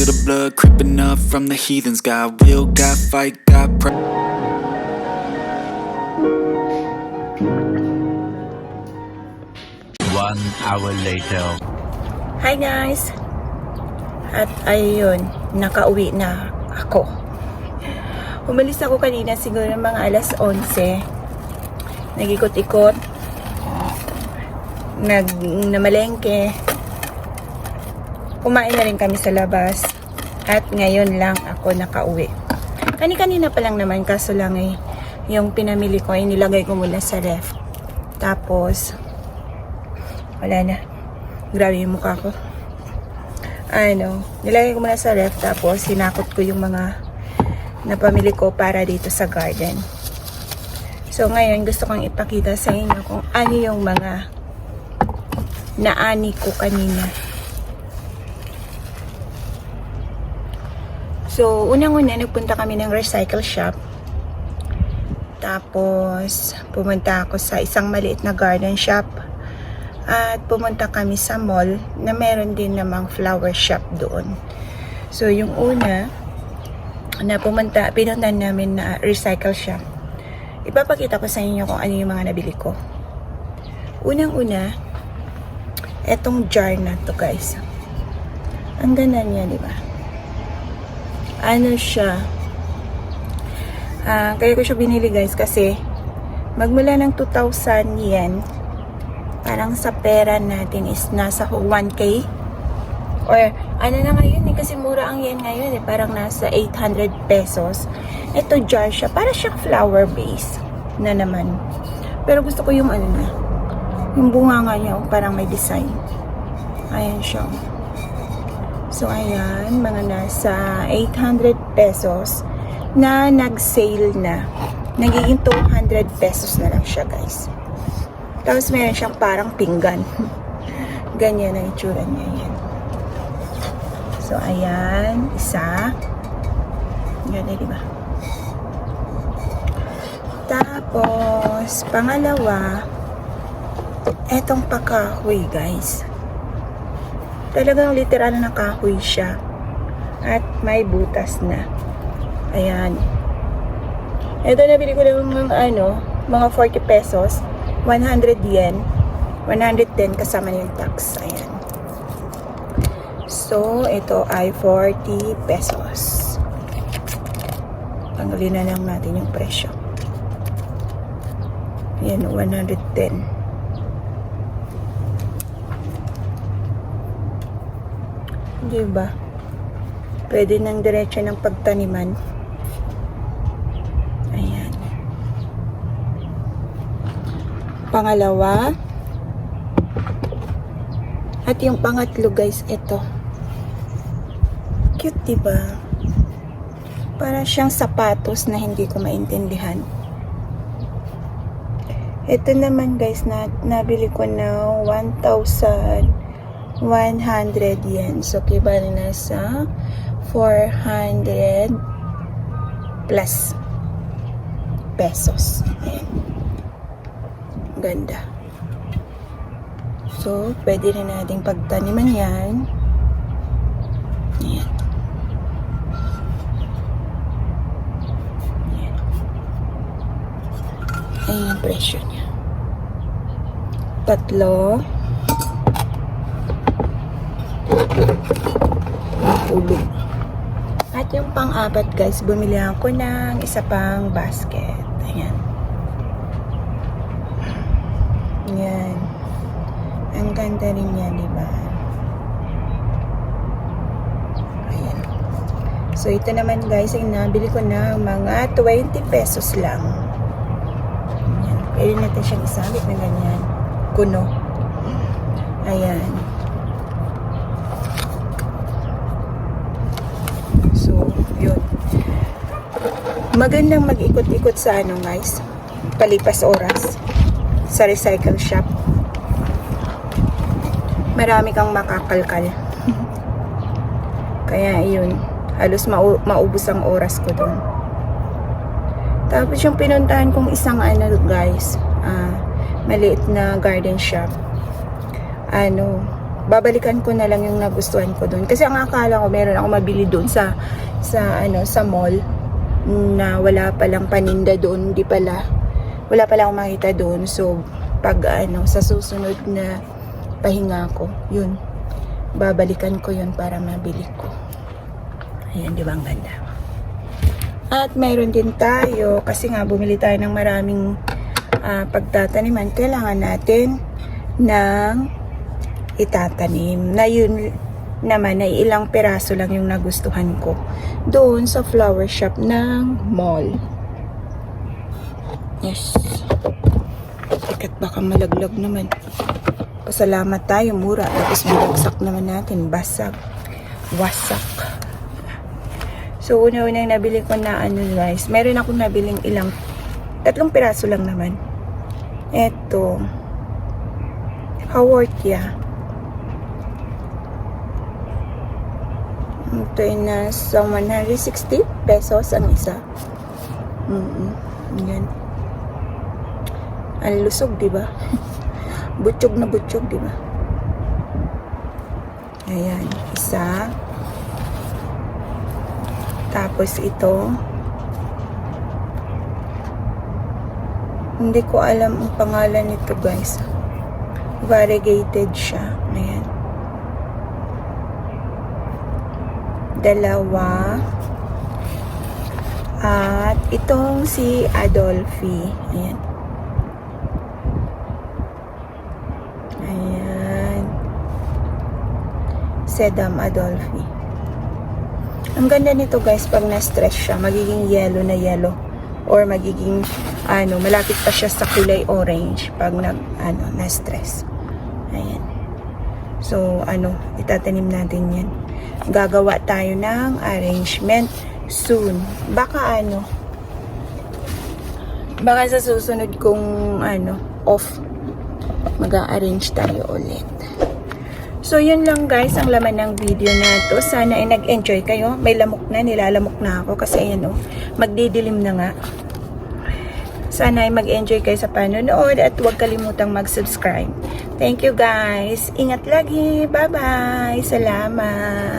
feel the blood creeping up from the heathens Got will, got fight, got pride One hour later. Hi guys! At ayun, nakauwi na ako. Umalis ako kanina siguro ng mga alas 11. Nagikot-ikot. Nag namalengke. Kumain na rin kami sa labas. At ngayon lang ako nakauwi. Kani-kanina pa lang naman kaso lang eh yung pinamili ko ay nilagay ko muna sa ref. Tapos wala na. Grabe yung mukha ko. Ano, nilagay ko muna sa ref tapos sinakot ko yung mga napamili ko para dito sa garden. So ngayon gusto kong ipakita sa inyo kung ano yung mga naani ko kanina. So unang-una nagpunta kami ng recycle shop. Tapos pumunta ako sa isang maliit na garden shop at pumunta kami sa mall na meron din namang flower shop doon. So, yung una na pumunta, pinuntan namin na recycle shop. Ipapakita ko sa inyo kung ano yung mga nabili ko. Unang-una, etong jar na to guys. Ang ganda niya, di ba? Ano siya? Ah, kaya ko siya binili guys kasi magmula ng 2,000 yen parang sa pera natin is nasa 1K or ano na ngayon eh kasi mura ang yen ngayon eh parang nasa 800 pesos. Ito jar siya. Para siyang flower base na naman. Pero gusto ko yung ano na yung bunga nga niya oh, parang may design. Ayan siya oh. So ayan mga nasa 800 pesos na nag-sale na nagiging 200 pesos na lang siya guys tapos meron siyang parang pinggan. Ganyan ang itsura niya yan. So, ayan. Isa. Ganda, di ba? Tapos, pangalawa, etong pakahoy, guys. Talagang literal na kahoy siya. At may butas na. Ayan. Ito nabili ko lang ng ano, mga 40 pesos. 100 yen. 110 kasama yung tax. Ayan. So, ito ay 40 pesos. Tanggalin na lang natin yung presyo. Ayan, 110. Diba? Pwede nang diretso ng pagtaniman. Ayan. Pangalawa. At yung pangatlo guys, ito. Cute, diba? Para siyang sapatos na hindi ko maintindihan. Ito naman guys, na, nabili ko na 1,100 yen. So, kiba na sa 400 plus pesos. Ayan. Ganda. So, pwede rin nating pagtaniman yan. Ayan. Ayan. Ayan ang presyo niya. Tatlo. Ulo. At yung pang-apat guys, bumili ako ng isa pang basket. Ayan. Ayan. Ang ganda rin yan, di ba? Ayan. So, ito naman guys, ay nabili ko na mga 20 pesos lang. Ayan. Pwede natin siyang isabit na ganyan. Kuno. Ayan. So, yun. Magandang mag-ikot-ikot sa ano guys, palipas oras sa recycle shop. Marami kang makakalkal. Kaya yun, halos mau maubos ang oras ko doon. Tapos yung pinuntahan kong isang ano guys, ah, maliit na garden shop. Ano, babalikan ko na lang yung nagustuhan ko doon. Kasi ang akala ko meron ako mabili doon sa sa ano sa mall na wala palang paninda doon, di pala wala pala akong makita doon. So pag ano sa susunod na pahinga ko, yun babalikan ko yun para mabili ko. Ayan, di ba ang ganda? At meron din tayo, kasi nga bumili tayo ng maraming ah, pagtataniman, kailangan natin ng itatanim. Na yun naman ay ilang peraso lang yung nagustuhan ko doon sa flower shop ng mall. Yes. Tikat baka malaglag naman. Pasalamat tayo, mura. Tapos binagsak naman natin, basag. Wasak. So, una-una yung nabili ko na ano guys. Meron akong nabiling ilang, tatlong piraso lang naman. Eto. Haworthia. Ito ay nasa 160 pesos ang isa. Mm Yan. Ang lusog, di ba? butchog na butchog, di ba? Ayan, isa. Tapos ito. Hindi ko alam ang pangalan nito, guys. Variegated siya. Ayan. Dalawa. At itong si Adolfi. Ayan. Ayan. Sedam Adolfi. Ang ganda nito guys pag na-stress siya. Magiging yellow na yellow. Or magiging ano, malapit pa siya sa kulay orange pag nag, ano, na-stress. Ayan. So, ano, itatanim natin yan. Gagawa tayo ng arrangement soon. Baka ano, baka sa susunod kong ano, off, mag-arrange tayo ulit. So, yun lang guys, ang laman ng video na to. Sana ay nag-enjoy kayo. May lamok na, nilalamok na ako kasi ayan oh, magdidilim na nga. Sana ay mag-enjoy kayo sa panonood at huwag kalimutang mag-subscribe. Thank you guys. Ingat lagi. Bye-bye. Salamat.